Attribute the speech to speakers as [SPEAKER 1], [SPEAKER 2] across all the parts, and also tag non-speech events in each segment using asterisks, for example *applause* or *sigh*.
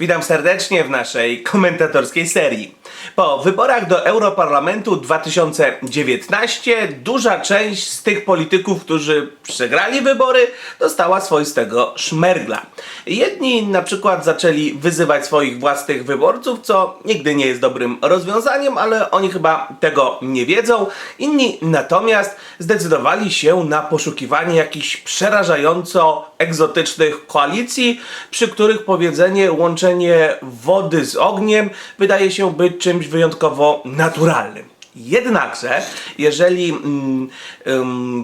[SPEAKER 1] Witam serdecznie w naszej komentatorskiej serii. Po wyborach do Europarlamentu 2019 duża część z tych polityków, którzy przegrali wybory, dostała swoistego szmergla. Jedni na przykład zaczęli wyzywać swoich własnych wyborców, co nigdy nie jest dobrym rozwiązaniem, ale oni chyba tego nie wiedzą. Inni natomiast zdecydowali się na poszukiwanie jakichś przerażająco egzotycznych koalicji, przy których powiedzenie łączenie wody z ogniem wydaje się być czymś wyjątkowo naturalnym. Jednakże, jeżeli mm,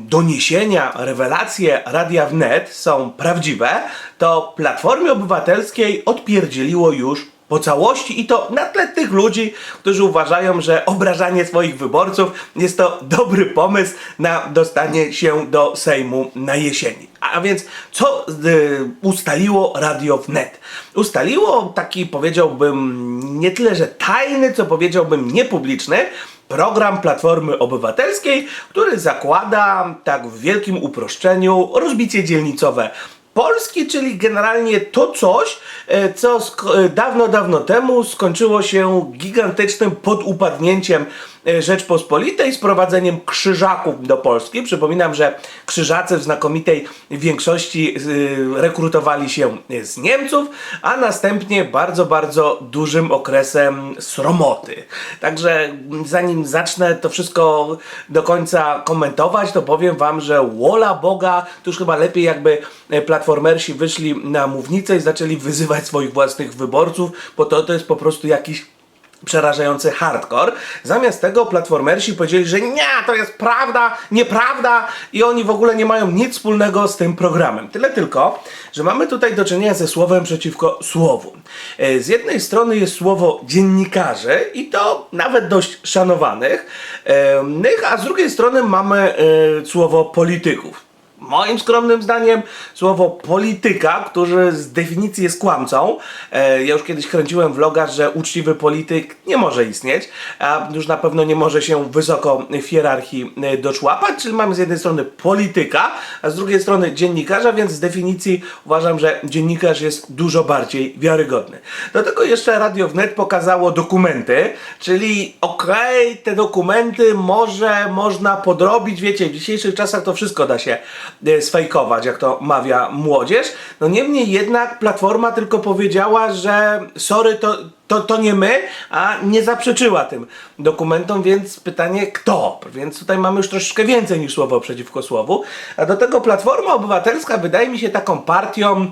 [SPEAKER 1] doniesienia, rewelacje Radia Wnet są prawdziwe, to Platformie Obywatelskiej odpierdzieliło już po całości i to na tle tych ludzi, którzy uważają, że obrażanie swoich wyborców jest to dobry pomysł na dostanie się do Sejmu na jesieni. A więc co y, ustaliło Radio Wnet? Ustaliło taki powiedziałbym nie tyle, że tajny, co powiedziałbym niepubliczny program Platformy Obywatelskiej, który zakłada tak w wielkim uproszczeniu rozbicie dzielnicowe Polski, czyli generalnie to coś, e, co e, dawno, dawno temu skończyło się gigantycznym podupadnięciem e, Rzeczpospolitej, sprowadzeniem krzyżaków do Polski. Przypominam, że krzyżacy w znakomitej większości e, rekrutowali się z Niemców, a następnie bardzo, bardzo dużym okresem sromoty. Także zanim zacznę to wszystko do końca komentować, to powiem wam, że wola Boga, to już chyba lepiej jakby e, platformersi wyszli na mównicę i zaczęli wyzywać swoich własnych wyborców, bo to, to jest po prostu jakiś przerażający hardcore. Zamiast tego platformersi powiedzieli, że nie, to jest prawda, nieprawda i oni w ogóle nie mają nic wspólnego z tym programem. Tyle tylko, że mamy tutaj do czynienia ze słowem przeciwko słowu. E, Z jednej strony jest słowo dziennikarzy i to nawet dość szanowanych, a z drugiej strony mamy e, słowo polityków moim skromnym zdaniem słowo polityka, który z definicji jest kłamcą. E, ja już kiedyś kręciłem vloga, że uczciwy polityk nie może istnieć, a już na pewno nie może się wysoko w hierarchii e, doczłapać, czyli mamy z jednej strony polityka, a z drugiej strony dziennikarza, więc z definicji uważam, że dziennikarz jest dużo bardziej wiarygodny. Do tego jeszcze Radio Wnet pokazało dokumenty, czyli okej, te dokumenty może można podrobić, wiecie, w dzisiejszych czasach to wszystko da się sfejkować, jak to mawia młodzież. No niemniej jednak Platforma tylko powiedziała, że sorry, to, to, to nie my, a nie zaprzeczyła tym dokumentom, więc pytanie kto? Więc tutaj mamy już troszeczkę więcej niż słowo przeciwko słowu. A do tego Platforma Obywatelska wydaje mi się taką partią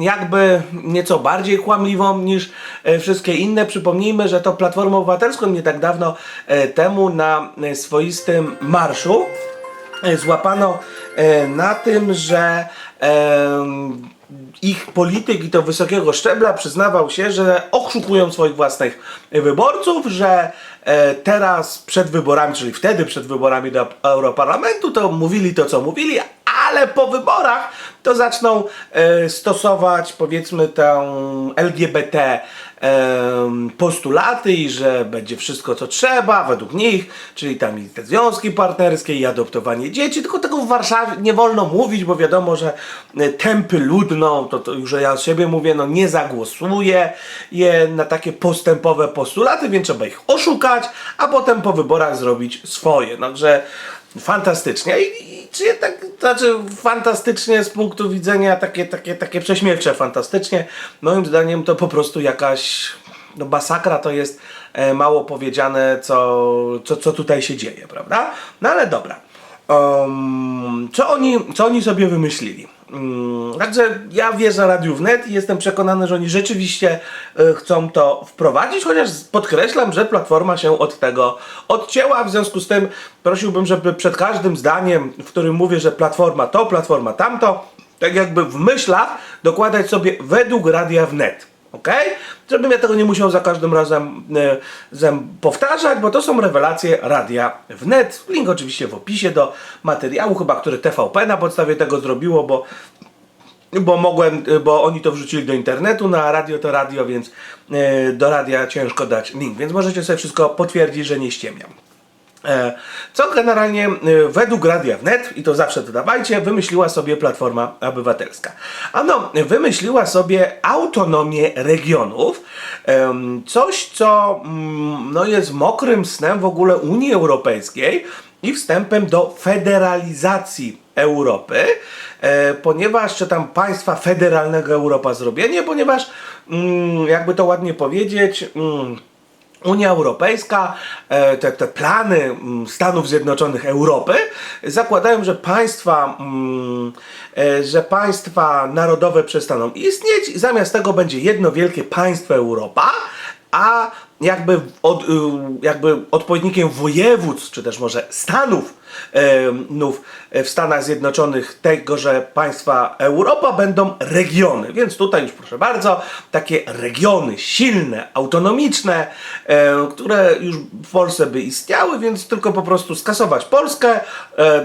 [SPEAKER 1] jakby nieco bardziej kłamliwą niż e, wszystkie inne. Przypomnijmy, że to Platformą Obywatelską nie tak dawno e, temu na e, swoistym marszu e, złapano e, na tym, że em, ich polityk i to wysokiego szczebla przyznawał się, że oszukują swoich własnych wyborców, że e, teraz przed wyborami, czyli wtedy przed wyborami do Europarlamentu, to mówili to, co mówili, ale po wyborach to zaczną e, stosować powiedzmy tę LGBT postulaty i że będzie wszystko co trzeba według nich, czyli tam i te związki partnerskie i adoptowanie dzieci, tylko tego w Warszawie nie wolno mówić, bo wiadomo, że e, tępy ludną, to, to już ja z siebie mówię, no nie zagłosuje je na takie postępowe postulaty, więc trzeba ich oszukać, a potem po wyborach zrobić swoje. Także fantastycznie. I, i czy jednak, znaczy fantastycznie z punktu widzenia takie, takie, takie prześmiewcze fantastycznie. Moim zdaniem to po prostu jakaś no masakra to jest e, mało powiedziane, co, co, co tutaj się dzieje, prawda? No ale dobra. Um, co, oni, co oni sobie wymyślili? Mm, Także ja wierzę Radiu Wnet i jestem przekonany, że oni rzeczywiście y, chcą to wprowadzić, chociaż podkreślam, że Platforma się od tego odcięła, w związku z tym prosiłbym, żeby przed każdym zdaniem, w którym mówię, że Platforma to, Platforma tamto, tak jakby w myślach dokładać sobie według Radia Wnet. Ok? Żebym ja tego nie musiał za każdym razem e, powtarzać, bo to są rewelacje Radia Wnet. Link oczywiście w opisie do materiału, chyba który TVP na podstawie tego zrobiło, bo bo mogłem, bo oni to wrzucili do internetu, na radio to radio, więc e, do radia ciężko dać link, więc możecie sobie wszystko potwierdzić, że nie ściemniam. E, Co generalnie e, według Radia Wnet, i to zawsze dodawajcie, wymyśliła sobie Platforma Obywatelska. Ano, wymyśliła sobie autonomię regionów, coś co mm, no, jest mokrym snem w ogóle Unii Europejskiej i wstępem do federalizacji Europy, e, ponieważ, czy tam państwa federalnego Europa zrobienie, ponieważ, mm, jakby to ładnie powiedzieć, mm, Unia Europejska, e, te, te plany mm, Stanów Zjednoczonych Europy zakładają, że państwa, mm, e, że państwa narodowe przestaną istnieć. Zamiast tego będzie jedno wielkie państwo Europa, a jakby, od, y, jakby odpowiednikiem województw, czy też może stanów nów w Stanach Zjednoczonych tego, że państwa Europa będą regiony. Więc tutaj już proszę bardzo, takie regiony silne, autonomiczne, które już w Polsce by istniały, więc tylko po prostu skasować Polskę,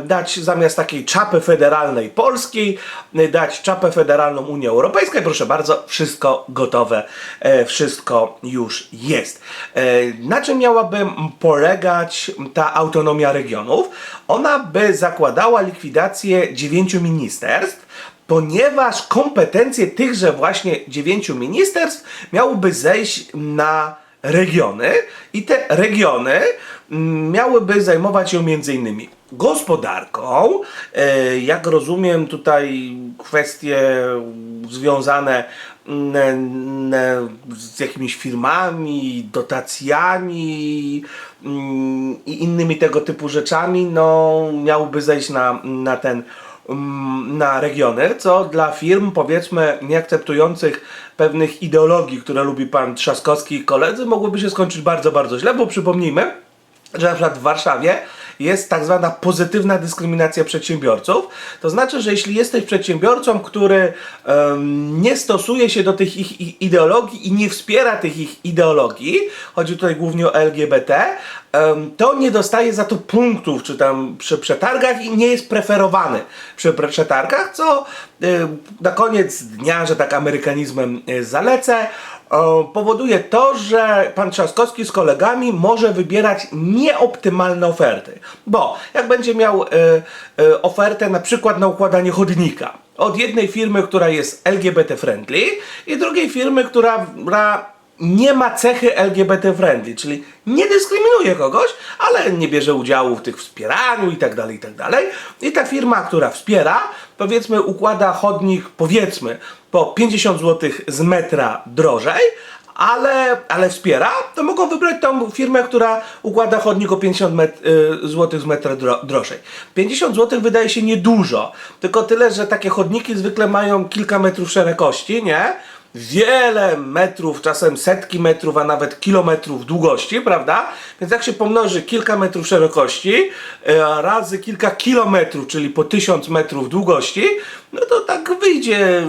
[SPEAKER 1] dać zamiast takiej czapy federalnej Polskiej, e, dać czapę federalną Unii Europejskiej. Proszę bardzo, wszystko gotowe, e, wszystko już jest. E, na czym miałaby polegać ta autonomia regionów? Ona by zakładała likwidację dziewięciu ministerstw, ponieważ kompetencje tychże właśnie dziewięciu ministerstw miałyby zejść na regiony i te regiony mm, miałyby zajmować się między innymi gospodarką, e, jak rozumiem tutaj kwestie związane mm, z jakimiś firmami, dotacjami mm, i innymi tego typu rzeczami, no miałyby zejść na, na ten na regiony, co dla firm powiedzmy nieakceptujących pewnych ideologii, które lubi pan Trzaskowski i koledzy, mogłoby się skończyć bardzo, bardzo źle, bo przypomnijmy, że na przykład w Warszawie jest tak zwana pozytywna dyskryminacja przedsiębiorców. To znaczy, że jeśli jesteś przedsiębiorcą, który em, nie stosuje się do tych ich, ich ideologii i nie wspiera tych ich ideologii, chodzi tutaj głównie o LGBT, to nie dostaje za to punktów, czy tam przy przetargach i nie jest preferowany przy przetargach, co y, na koniec dnia, że tak amerykanizmem y, zalecę, powoduje to, że pan Trzaskowski z kolegami może wybierać nieoptymalne oferty. Bo jak będzie miał e, e, ofertę na przykład na układanie chodnika od jednej firmy, która jest LGBT friendly i drugiej firmy, która nie ma cechy LGBT friendly, czyli nie dyskryminuje kogoś, ale nie bierze udziału w tych wspieraniu i tak dalej, i tak dalej. I ta firma, która wspiera, powiedzmy układa chodnik, powiedzmy, po 50 zł z metra drożej, ale, ale wspiera, to mogą wybrać tą firmę, która układa chodnik o 50 met, y, zł z metra dro, drożej. 50 zł wydaje się niedużo, tylko tyle, że takie chodniki zwykle mają kilka metrów szerokości, nie? Wiele metrów, czasem setki metrów, a nawet kilometrów długości, prawda? Więc jak się pomnoży kilka metrów szerokości y, razy kilka kilometrów, czyli po 1000 metrów długości, no to tak wyjdzie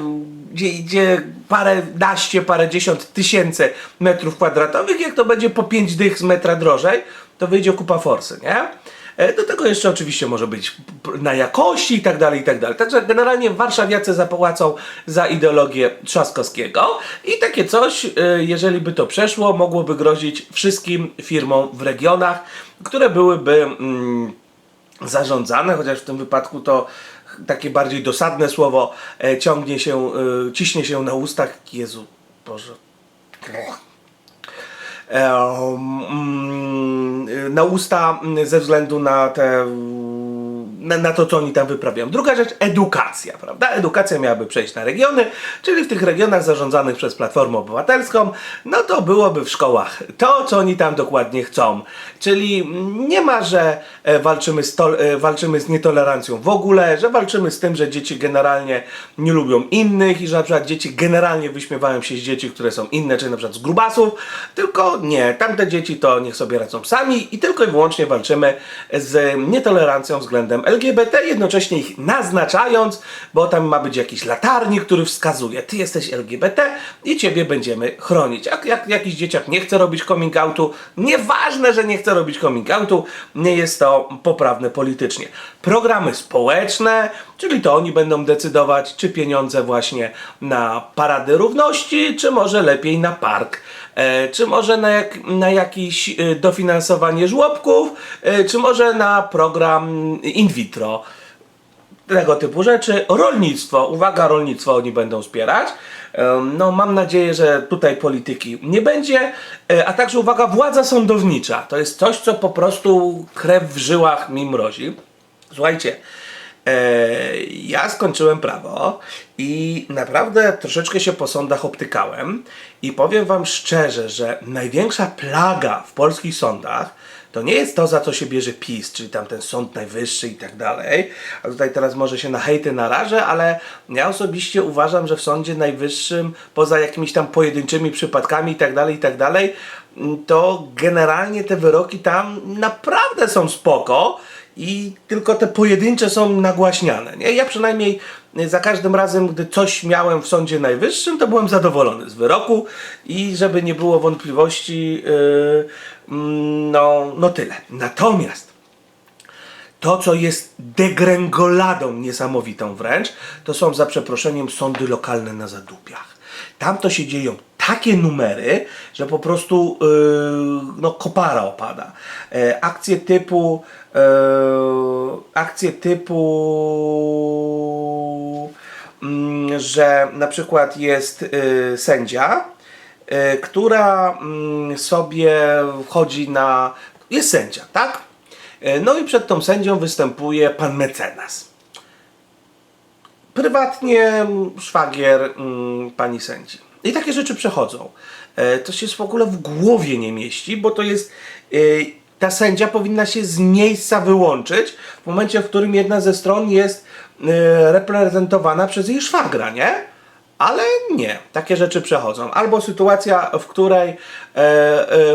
[SPEAKER 1] gdzie idzie parę naście, parę dziesiąt tysięcy metrów kwadratowych, jak to będzie po 5 dych z metra drożej, to wyjdzie kupa forsy, nie? E, Do tego jeszcze oczywiście może być na jakości i tak dalej, i tak dalej. Także generalnie warszawiacy zapłacą za ideologię Trzaskowskiego i takie coś, e, jeżeli by to przeszło, mogłoby grozić wszystkim firmom w regionach, które byłyby mm, zarządzane, chociaż w tym wypadku to takie bardziej dosadne słowo e, ciągnie się, e, ciśnie się na ustach. Jezu, Boże. E, mm, na usta mm, ze względu na te na, na to, co oni tam wyprawiają. Druga rzecz, edukacja, prawda? Edukacja miałaby przejść na regiony, czyli w tych regionach zarządzanych przez Platformę Obywatelską, no to byłoby w szkołach to, co oni tam dokładnie chcą. Czyli nie ma, że e, walczymy z, e, walczymy z nietolerancją w ogóle, że walczymy z tym, że dzieci generalnie nie lubią innych i że na przykład dzieci generalnie wyśmiewają się z dzieci, które są inne, czy na przykład z grubasów, tylko nie, tamte dzieci to niech sobie radzą sami i tylko i wyłącznie walczymy z nietolerancją względem LGBT, jednocześnie ich naznaczając, bo tam ma być jakiś latarnik, który wskazuje, ty jesteś LGBT i ciebie będziemy chronić. Jak, jak jakiś dzieciak nie chce robić coming outu, nieważne, że nie chce robić coming outu, nie jest to poprawne politycznie. Programy społeczne, czyli to oni będą decydować, czy pieniądze właśnie na parady równości, czy może lepiej na park. E, czy może na, jak, na jakieś e, dofinansowanie żłobków, e, czy może na program in vitro. Tego typu rzeczy. Rolnictwo, uwaga, rolnictwo oni będą wspierać. No, mam nadzieję, że tutaj polityki nie będzie, a także uwaga, władza sądownicza. To jest coś, co po prostu krew w żyłach mi mrozi. Słuchajcie, ja skończyłem prawo i naprawdę troszeczkę się po sądach obtykałem i powiem wam szczerze, że największa plaga w polskich sądach to nie jest to, za co się bierze PiS, czyli tam ten Sąd Najwyższy i tak dalej. A tutaj teraz może się na hejty narażę, ale ja osobiście uważam, że w Sądzie Najwyższym, poza jakimiś tam pojedynczymi przypadkami i tak dalej, i tak dalej, to generalnie te wyroki tam naprawdę są spoko i tylko te pojedyncze są nagłaśniane. Nie? Ja przynajmniej za każdym razem, gdy coś miałem w Sądzie Najwyższym, to byłem zadowolony z wyroku i żeby nie było wątpliwości, yy, mm, no, no tyle. Natomiast to, co jest degrengoladą niesamowitą wręcz, to są za przeproszeniem sądy lokalne na zadupiach. Tam to się dzieją takie numery, że po prostu yy, no, kopara opada. E, akcje typu e, akcje typu mm, że na przykład jest y, sędzia, y, która mm, sobie wchodzi na. Jest sędzia, tak? E, No i przed tą sędzią występuje pan mecenas. Prywatnie szwagier mm, pani sędzi. I takie rzeczy przechodzą. E, To się w ogóle w głowie nie mieści, bo to jest. e, Ta sędzia powinna się z miejsca wyłączyć w momencie, w którym jedna ze stron jest e, reprezentowana przez jej szwagra, nie? Ale nie, takie rzeczy przechodzą. Albo sytuacja, w której,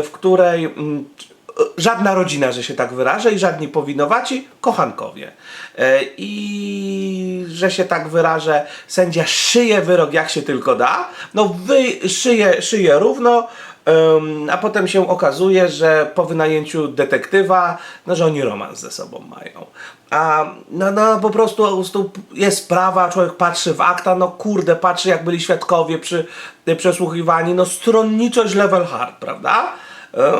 [SPEAKER 1] w której mm, żadna rodzina, że się tak wyrażę, i żadni powinowaci, kochankowie. E, I że się tak wyrażę, sędzia szyje wyrok jak się tylko da, no wy szyje, szyje równo, a potem się okazuje, że po wynajęciu detektywa, no że oni romans ze sobą mają. A no, no po prostu, jest sprawa, człowiek patrzy w akta, no kurde, patrzy jak byli świadkowie przy przesłuchiwani, no stronniczość level hard, prawda? E,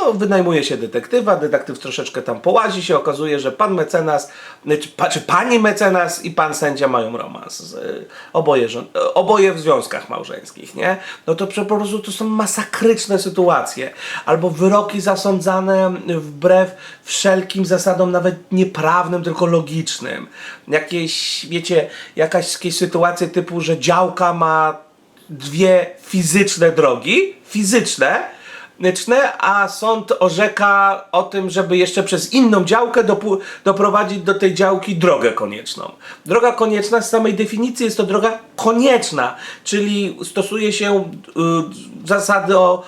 [SPEAKER 1] No, wynajmuje się detektywa, detektyw troszeczkę tam połazi, się okazuje, że pan mecenas, czy, czy pani mecenas i pan sędzia mają romans. E, Oboje, e, oboje w związkach małżeńskich, nie? No to po prostu to są masakryczne sytuacje. Albo wyroki zasądzane wbrew wszelkim zasadom, nawet nieprawnym, tylko logicznym. Jakieś, wiecie, jakaś, jakieś sytuacje typu, że działka ma dwie fizyczne drogi, fizyczne, a sąd orzeka o tym, żeby jeszcze przez inną działkę doprowadzić do tej działki drogę konieczną. Droga konieczna z samej definicji jest to droga konieczna, czyli stosuje się y, zasady o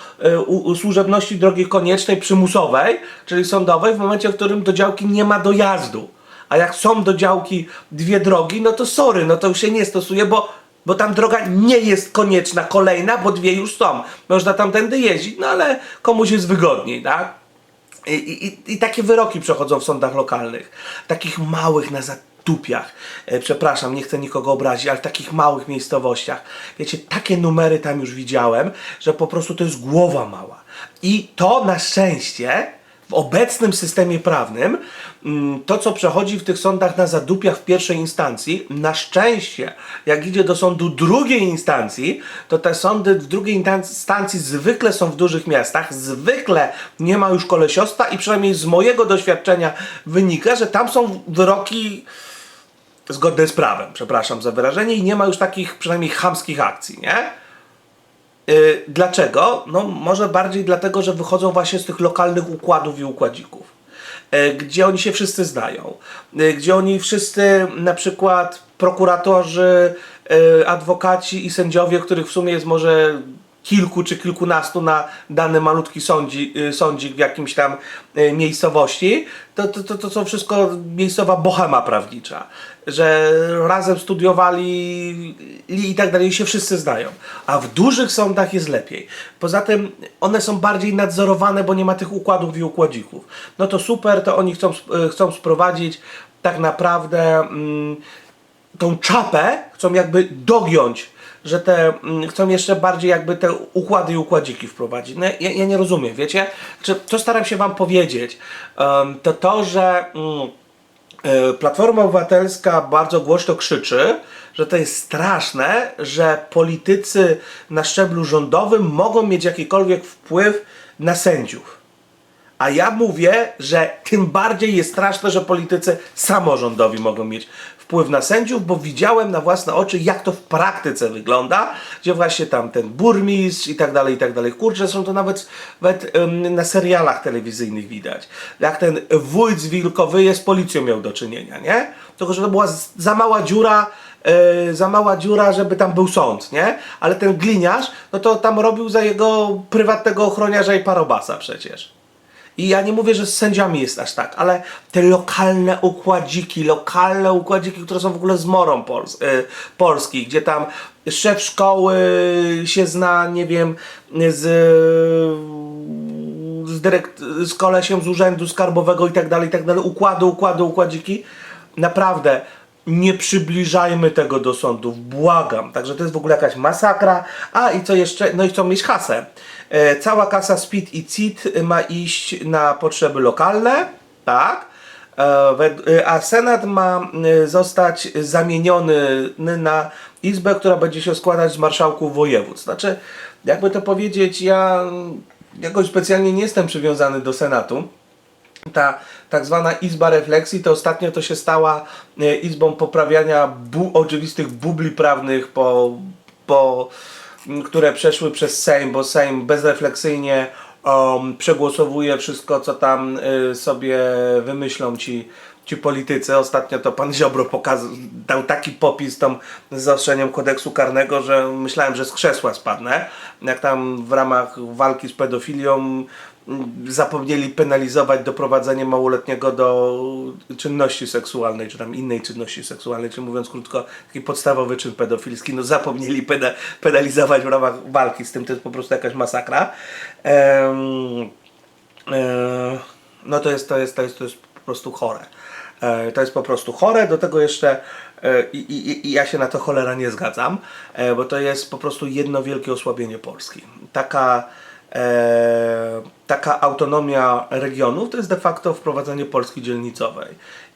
[SPEAKER 1] y, służebności drogi koniecznej przymusowej, czyli sądowej, w momencie, w którym do działki nie ma dojazdu. A jak są do działki dwie drogi, no to sorry, no to już się nie stosuje, bo bo tam droga nie jest konieczna, kolejna, bo dwie już są. Można tamtędy jeździć, no ale komuś jest wygodniej, tak? I, i, I takie wyroki przechodzą w sądach lokalnych. Takich małych na zatupiach. E, przepraszam, nie chcę nikogo obrazić, ale w takich małych miejscowościach. Wiecie, takie numery tam już widziałem, że po prostu to jest głowa mała. I to na szczęście w obecnym systemie prawnym mm, to, co przechodzi w tych sądach na zadupiach w pierwszej instancji, na szczęście, jak idzie do sądu drugiej instancji, to te sądy w drugiej instancji zwykle są w dużych miastach, zwykle nie ma już kolesiostwa i przynajmniej z mojego doświadczenia wynika, że tam są wyroki zgodne z prawem, przepraszam za wyrażenie, i nie ma już takich przynajmniej chamskich akcji, nie? Y, Dlaczego? No może bardziej dlatego, że wychodzą właśnie z tych lokalnych układów i układzików. Y, Gdzie oni się wszyscy znają. Y, Gdzie oni wszyscy, na przykład prokuratorzy, adwokaci i sędziowie, których w sumie jest może kilku czy kilkunastu na dany malutki sądzi, y, sądzik w jakimś tam y, miejscowości, to, to, to, to są wszystko miejscowa bohema prawnicza, że razem studiowali i tak dalej, się wszyscy znają. A w dużych sądach jest lepiej. Poza tym one są bardziej nadzorowane, bo nie ma tych układów i układzików. No to super, to oni chcą, y, chcą sprowadzić tak naprawdę mm, tą czapę, chcą jakby dogiąć, że te, mm, chcą jeszcze bardziej jakby te układy i układziki wprowadzić. No, ja, ja nie rozumiem, wiecie? Znaczy, co staram się wam powiedzieć, em, to to, że mm, e, Platforma Obywatelska bardzo głośno krzyczy, że to jest straszne, że politycy na szczeblu rządowym mogą mieć jakikolwiek wpływ na sędziów. A ja mówię, że tym bardziej jest straszne, że politycy samorządowi mogą mieć wpływ na sędziów, bo widziałem na własne oczy, jak to w praktyce wygląda, gdzie właśnie tam ten burmistrz i tak dalej, i tak dalej. Kurczę, są to nawet, nawet na serialach telewizyjnych widać. Jak ten wójt z Wilkowyje z policją miał do czynienia, nie? Tylko, że to była za mała dziura, e, za mała dziura, żeby tam był sąd, nie? Ale ten gliniarz, no to tam robił za jego prywatnego ochroniarza i parobasa przecież. I ja nie mówię, że z sędziami jest aż tak, ale te lokalne układziki, lokalne układziki, które są w ogóle zmorą Pols y, Polski, gdzie tam szef szkoły się zna, nie wiem, z, z, dyrekt, z kolesiem z urzędu skarbowego i tak dalej, i tak dalej, układy, układy, układziki. Naprawdę, nie przybliżajmy tego do sądów, błagam. Także to jest w ogóle jakaś masakra. A i co jeszcze? No i chcą mieć kasę. E, cała kasa SPIT i CIT ma iść na potrzeby lokalne, tak? E, e, a Senat ma e, zostać zamieniony na izbę, która będzie się składać z marszałków województw. Znaczy, jakby to powiedzieć, ja jakoś specjalnie nie jestem przywiązany do Senatu ta tak zwana izba refleksji, to ostatnio to się stała e, izbą poprawiania bu oczywistych bubli prawnych, po, po, które przeszły przez Sejm, bo Sejm bezrefleksyjnie um, przegłosowuje wszystko, co tam y, sobie wymyślą ci, ci politycy. Ostatnio to pan Ziobro pokazał, dał taki popis tam z zaostrzeniem kodeksu karnego, że myślałem, że z krzesła spadnę. Jak tam w ramach walki z pedofilią zapomnieli penalizować doprowadzenie małoletniego do czynności seksualnej, czy tam innej czynności seksualnej, czy mówiąc krótko, taki podstawowy czyn pedofilski, no zapomnieli pena, penalizować w ramach walki z tym, to jest po prostu jakaś masakra. Em, e, no to jest, to jest, to jest, to jest po prostu chore. E, To jest po prostu chore, do tego jeszcze e, i, i, i ja się na to cholera nie zgadzam, e, bo to jest po prostu jedno wielkie osłabienie Polski. Taka, taka autonomia regionów to jest de facto wprowadzenie Polski dzielnicowej.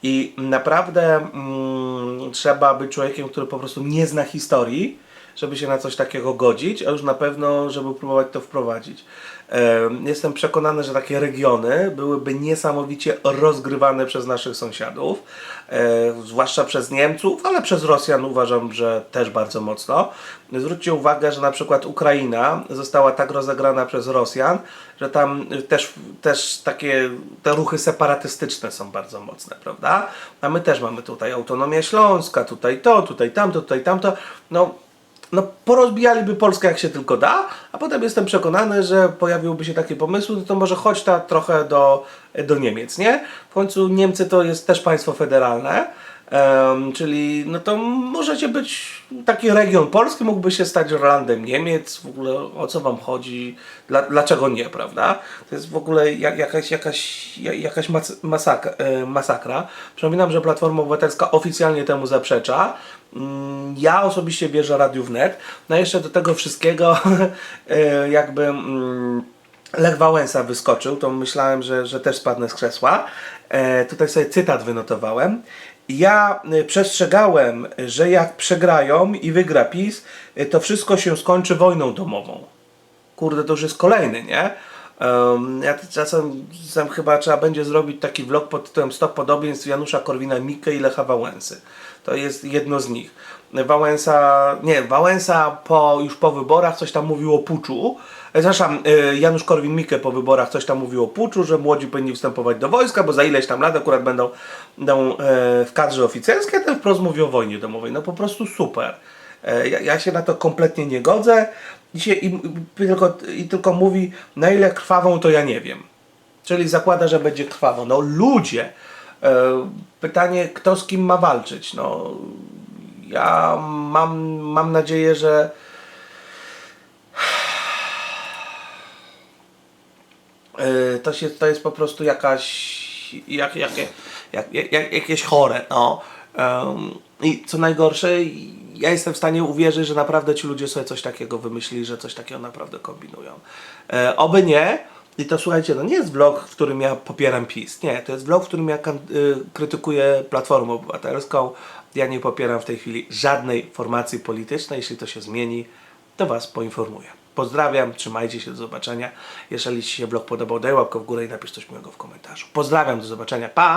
[SPEAKER 1] I naprawdę mm, trzeba być człowiekiem, który po prostu nie zna historii, żeby się na coś takiego godzić, a już na pewno, żeby próbować to wprowadzić. Em, Jestem przekonany, że takie regiony byłyby niesamowicie rozgrywane przez naszych sąsiadów, e, zwłaszcza przez Niemców, ale przez Rosjan uważam, że też bardzo mocno. Zwróćcie uwagę, że na przykład Ukraina została tak rozegrana przez Rosjan, że tam też, też takie te ruchy separatystyczne są bardzo mocne, prawda? A my też mamy tutaj autonomię śląska, tutaj to, tutaj tamto, tutaj tamto. No, no porozbijaliby Polskę jak się tylko da, a potem jestem przekonany, że pojawiłyby się takie pomysły, no to może chodź ta trochę do, do Niemiec, nie? W końcu Niemcy to jest też państwo federalne, em, czyli no to możecie być, taki region polski mógłby się stać Irlandem Niemiec, w ogóle o co wam chodzi, Dla, dlaczego nie, prawda? To jest w ogóle jak, jakaś, jakaś, ja- jakaś mas, masakra, e, masakra. Przypominam, że Platforma Obywatelska oficjalnie temu zaprzecza. Mm, Ja osobiście wierzę Radiu Wnet. No jeszcze do tego wszystkiego *laughs* e, jakby mm, Lech Wałęsa wyskoczył, to myślałem, że, że też spadnę z krzesła. E, tutaj sobie cytat wynotowałem. Ja e, przestrzegałem, że jak przegrają i wygra PiS, to wszystko się skończy wojną domową kurde, to już jest kolejny, nie? Ja czasem, czasem chyba trzeba będzie zrobić taki vlog pod tytułem 100 podobieństw Janusza Korwina-Mikke i Lecha Wałęsy. To jest jedno z nich. Wałęsa, nie, Wałęsa po, już po wyborach coś tam mówił o puczu. E, Przepraszam, e, Janusz Korwin-Mikke po wyborach coś tam mówił o puczu, że młodzi powinni wstępować do wojska, bo za ileś tam lat akurat będą, będą e, w kadrze oficerskiej, a ten wprost mówi o wojnie domowej. No po prostu super. Ja, ja się na to kompletnie nie godzę się, i, i, tylko, i tylko mówi, na ile krwawą to ja nie wiem. Czyli zakłada, że będzie krwawo. No ludzie, e, pytanie, kto z kim ma walczyć? No, ja mam, mam nadzieję, że e, to, się, to jest po prostu jakaś jak, jak, jak, jak, jak, jakieś chore. No. I co najgorsze, ja jestem w stanie uwierzyć, że naprawdę ci ludzie sobie coś takiego wymyślili, że coś takiego naprawdę kombinują. E, oby nie. I to słuchajcie, no nie jest vlog, w którym ja popieram PiS. Nie, to jest vlog, w którym ja y, krytykuję Platformę Obywatelską. Ja nie popieram w tej chwili żadnej formacji politycznej. Jeśli to się zmieni, to Was poinformuję. Pozdrawiam, trzymajcie się, do zobaczenia. Jeżeli Ci się vlog podobał, daj łapkę w górę i napisz coś miłego w komentarzu. Pozdrawiam, do zobaczenia, pa!